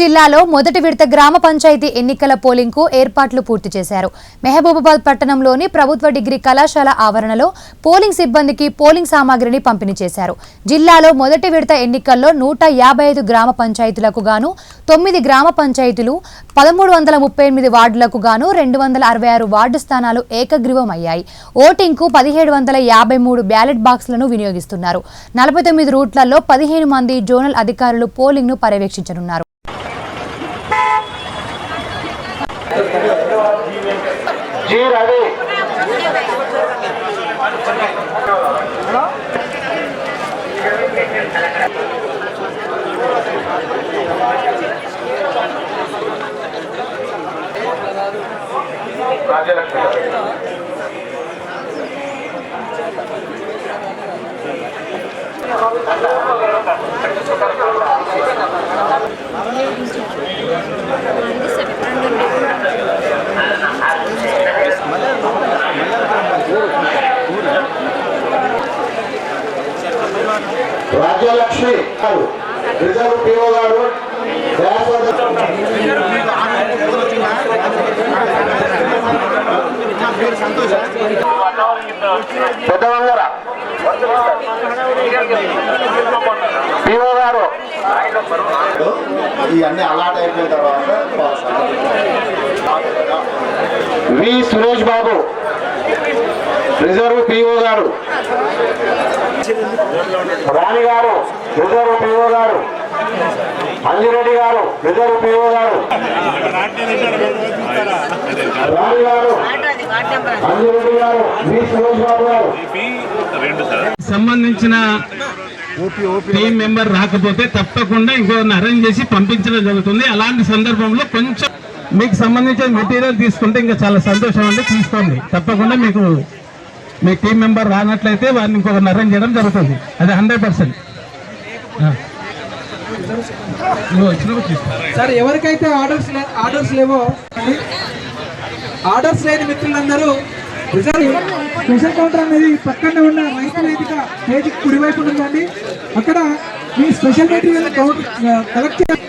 జిల్లాలో మొదటి విడత గ్రామ పంచాయతీ ఎన్నికల పోలింగ్కు ఏర్పాట్లు పూర్తి చేశారు. మెహబూబాబాద్ పట్టణంలోని ప్రభుత్వ డిగ్రీ కళాశాల ఆవరణలో పోలింగ్ సిబ్బందికి పోలింగ్ సామాగ్రిని పంపిణీ చేశారు. జిల్లాలో మొదటి విడత ఎన్నికల్లో నూట యాభై ఐదు గ్రామ పంచాయతీలకు గాను తొమ్మిది గ్రామ పంచాయతీలు పదమూడు వందల ముప్పై ఎనిమిది వార్డులకు గాను రెండు వందల అరవై ఆరు వార్డు స్థానాలు ఏకగ్రీవం అయ్యాయి ఓటింగ్కు పదిహేడు వందల యాభై మూడు బ్యాలెట్ బాక్సులను వినియోగిస్తున్నారు. నలభై తొమ్మిది రూట్లలో పదిహేను మంది జోనల్ అధికారులు పోలింగ్ను పర్యవేక్షించనున్నారు. జీ రవి రాజ్యలక్ష్మి గారు రిజర్వ్ పిఓ గారు వ్యాస పెద్దవంగర పిఓ గారు. ఇవన్నీ అలాట్ అయిపోయిన తర్వాత V Suresh Babu. Reserve PO గారు. రాణి గారు రిజర్వ్ పిఓ గారు. అంజిరెడ్డి గారు రిజర్వ్ పిఓ గారు. రాణి గారు అంజిరెడ్డి గారు మీ సురేష్ బాబు గారు. సంబంధించిన టీం మెంబర్ రాకపోతే తప్పకుండా ఇంకొకరిని అరేంజ్ చేసి పంపించడం జరుగుతుంది. అలాంటి సందర్భంలో కొంచెం మీకు సంబంధించిన మెటీరియల్ తీసుకుంటే ఇంకా చాలా సంతోషం అండి. తీసుకోండి. తప్పకుండా మీకు మీ టీం మెంబర్ రానట్లయితే వారిని ఇంకొకరిని అరేంజ్ చేయడం జరుగుతుంది. అది హండ్రెడ్ పర్సెంట్ సార్ ఎవరికైతే ఆర్డర్స్ లే ఆర్డర్స్ లేవో ఆర్డర్స్ లేని మిత్రులందరూ రిజర్వ్ స్పెషల్ కౌంటర్ అనేది పక్కన ఉన్న రైతు వేదిక పేజీ కుడివైపు ఉందండి. అక్కడ మీ స్పెషల్ మెటీరియల్ కౌంట్ కలెక్ట్ చేయాలి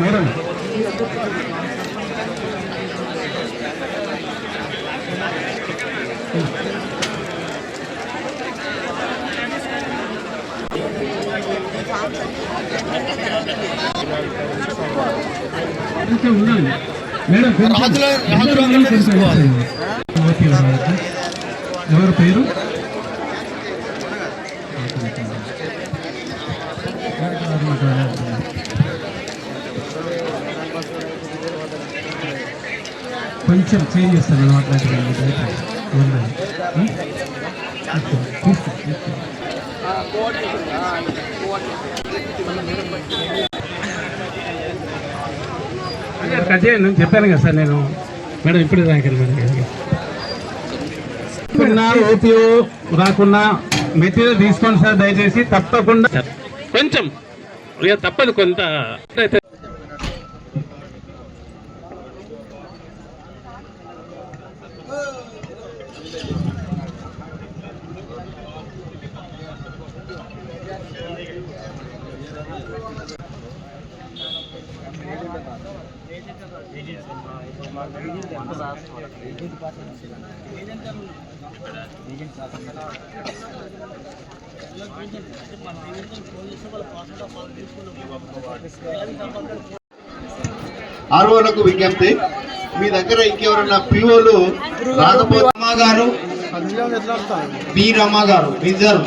మేడం. ఎవరి పేరు? కొంచెం చేంజ్ చేస్తాను మాట్లాడుతున్నాను తీసుకో తీసుకో నేను చెప్పాను కదా సార్ నేను. మేడం ఇప్పుడు రాకండి మేడం. ఇప్పుడు ఓపీఓ మెటీరియల్ తీసుకోండి సార్ దయచేసి తప్పకుండా. కొంచెం తప్పదు కొంత. అయితే ఆర్ఓలకు విజ్ఞప్తి. మీ దగ్గర ఇంకెవరన్నా పిఓలు రాకపోతే రమ్మ గారు బి రమ్మ గారు రిజర్వ్.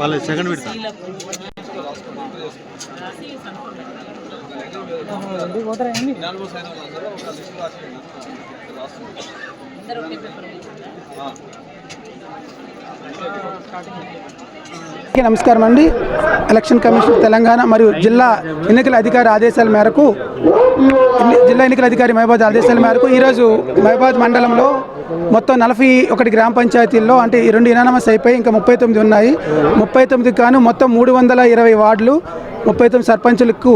వాళ్ళ సెకండ్ విడత నమస్కారం అండి. ఎలక్షన్ కమిషన్ తెలంగాణ మరియు జిల్లా ఎన్నికల అధికారి ఆదేశాల మేరకు జిల్లా ఎన్నికల అధికారి మహబాద్ ఆదేశాల మేరకు ఈరోజు మహబాద్ మండలంలో మొత్తం నలభై ఒకటి గ్రామ పంచాయతీల్లో అంటే ఈ రెండు ఇనానమస్ అయిపోయి ఇంకా ముప్పై తొమ్మిది ఉన్నాయి. ముప్పై తొమ్మిది కాను మొత్తం మూడు వందల ఇరవై వార్డులు ముప్పై తొమ్మిది సర్పంచులకు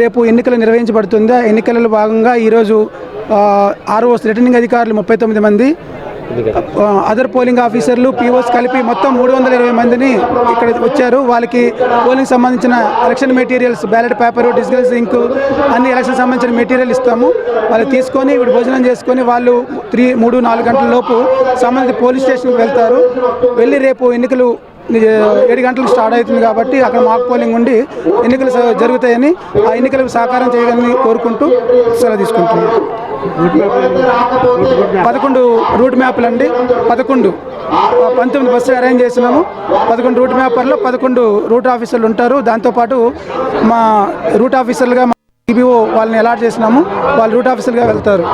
రేపు ఎన్నికలు నిర్వహించబడుతుంది. ఆ ఎన్నికలలో భాగంగా ఈరోజు ఆర్ఓస్ రిటర్నింగ్ అధికారులు ముప్పై తొమ్మిది మంది అదర్ పోలింగ్ ఆఫీసర్లు పీఓస్ కలిపి మొత్తం మూడు వందల ఇరవై మందిని ఇక్కడ వచ్చారు. వాళ్ళకి పోలింగ్ సంబంధించిన election materials ballot paper digital ink అన్ని ఎలక్షన్ సంబంధించిన మెటీరియల్ ఇస్తాము. వాళ్ళు తీసుకొని ఇప్పుడు భోజనం చేసుకొని వాళ్ళు త్రీ మూడు నాలుగు గంటల లోపు సంబంధిత పోలీస్ స్టేషన్కి వెళ్తారు. వెళ్ళి రేపు ఎన్నికలు ఏడు గంటలకు స్టార్ట్ అవుతుంది కాబట్టి అక్కడ మాక్ పోలింగ్ ఉండి ఎన్నికలు జరుగుతాయని ఆ ఎన్నికలకు సహకారం చేయాలని కోరుకుంటూ సెలవు తీసుకుంటున్నాం. పదకొండు రూట్ మ్యాప్లు అండి. పదకొండు. పంతొమ్మిది బస్సులు అరేంజ్ చేసినాము. పదకొండు రూట్ మ్యాపర్లో పదకొండు రూట్ ఆఫీసర్లు ఉంటారు. దాంతోపాటు మా రూట్ ఆఫీసర్లుగా మా ఈబీఓ వాళ్ళని అలాట్ చేసినాము. వాళ్ళు రూట్ ఆఫీసర్గా వెళ్తారు.